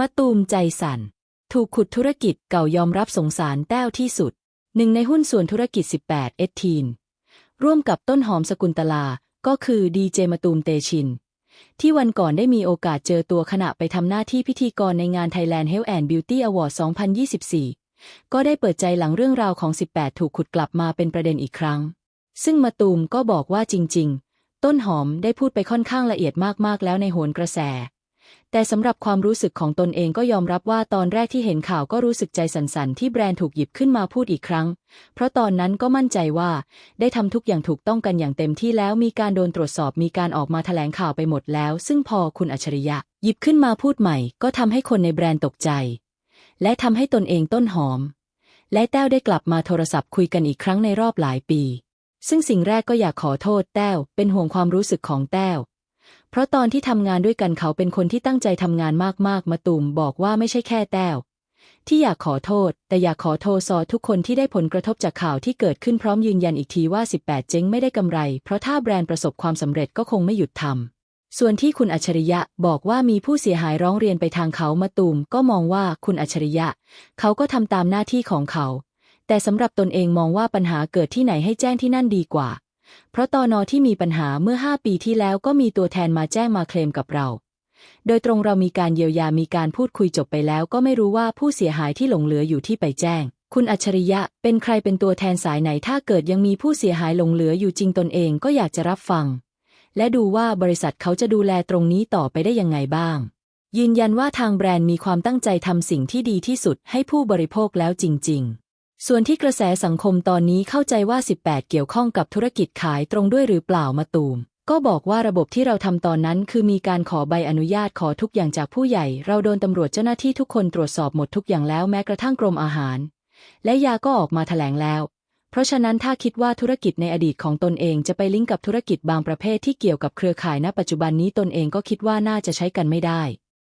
มะตูมใจสั่น ถูกขุดธุรกิจเก่ายอมรับสงสารแต้วที่สุด หนึ่งในหุ้นส่วนธุรกิจ 18 เอทีน ร่วมกับต้นหอมสกุลตลา ก็คือดีเจมะตูมเตชิน ที่วันก่อนได้มีโอกาสเจอตัวขณะไปทำหน้าที่พิธีกรในงาน Thailand Health and Beauty Award 2024 ก็ได้เปิดใจหลังเรื่องราวของ 18 ถูกขุดกลับมาเป็นประเด็นอีกครั้ง ซึ่งมะตูมก็บอกว่าจริง ๆ ต้นหอมได้พูดไปค่อนข้างละเอียดมากๆแล้วในโหนกระแส แต่สำหรับความรู้สึกของตนเองก็ยอมรับว่าตอนแรกที่เห็นข่าวก็รู้สึกใจสั่นๆ ที่แบรนด์ถูกหยิบขึ้นมาพูดอีกครั้ง เพราะตอนนั้นก็มั่นใจว่า ได้ทำทุกอย่างถูกต้องกันอย่างเต็มที่แล้วมีการโดนตรวจสอบมีการออกมาแถลงข่าวไปหมดแล้ว ซึ่งพอคุณอัจฉริยะ หยิบขึ้นมาพูดใหม่ ก็ทำให้คนในแบรนด์ตกใจ และทำให้ตนเองต้นหอม และแต้วได้กลับมาโทรศัพท์คุยกันอีกครั้งในรอบหลายปี ซึ่งสิ่งแรกก็อยากขอโทษแต้วเป็นห่วงความรู้สึกของแต้ว เพราะตอนที่ทำงานด้วยกันเขาเป็นคนที่ตั้งใจทำงานมากๆ มาตูมบอกว่าไม่ใช่แค่แต้วที่อยากขอโทษ แต่อยากขอโทษซอทุกคนที่ได้ผลกระทบจากข่าวที่เกิดขึ้นพร้อมยืนยันอีกทีว่า 18 เจ๊งไม่ได้กำไร เพราะถ้าแบรนด์ประสบความสำเร็จก็คงไม่หยุดทำส่วนที่คุณอัจฉริยะบอกว่ามีผู้เสียหายร้องเรียนไปทางเขามาตูมก็มองว่าคุณอัจฉริยะ เขาก็ทำตามหน้าที่ของเขา แต่สำหรับตนเองมองว่าปัญหาเกิดที่ไหนให้แจ้งที่นั่นดีกว่า เพราะตอนอที่มีปัญหาเมื่อ 5 ปีที่แล้วก็มีตัวแทนมาแจ้งมาเคลมกับเรา โดยตรงเรามีการเยียวยามีการพูดคุยจบไปแล้ว ก็ไม่รู้ว่าผู้เสียหายที่หลงเหลืออยู่ที่ไปแจ้ง คุณอัจฉริยะ เป็นใครเป็นตัวแทนสายไหนถ้าเกิดยังมีผู้เสียหายหลงเหลืออยู่จริงตนเองก็อยากจะรับฟัง และดูว่าบริษัทเขาจะดูแลตรงนี้ต่อไปได้ยังไงบ้าง ยืนยันว่าทางแบรนด์มีความตั้งใจทำสิ่งที่ดีที่สุดให้ผู้บริโภคแล้วจริง ๆ ส่วนที่กระแสสังคมตอนนี้เข้าใจว่า 18 เกี่ยวข้องกับธุรกิจขายตรงด้วยหรือเปล่ามาตูม ก็บอกว่าระบบที่เราทำตอนนั้น คือมีการขอใบอนุญาตขอทุกอย่างจากผู้ใหญ่ เราโดนตำรวจเจ้าหน้าที่ทุกคนตรวจสอบหมดทุกอย่างแล้วแม้กระทั่งกรมอาหาร และยาก็ออกมาแถลงแล้ว เพราะฉะนั้นถ้าคิดว่าธุรกิจในอดีตของตนเองจะไปลิงก์กับธุรกิจบางประเภทที่เกี่ยวกับเครือข่ายณปัจจุบันนี้ตนเองก็คิดว่าน่าจะใช้กันไม่ได้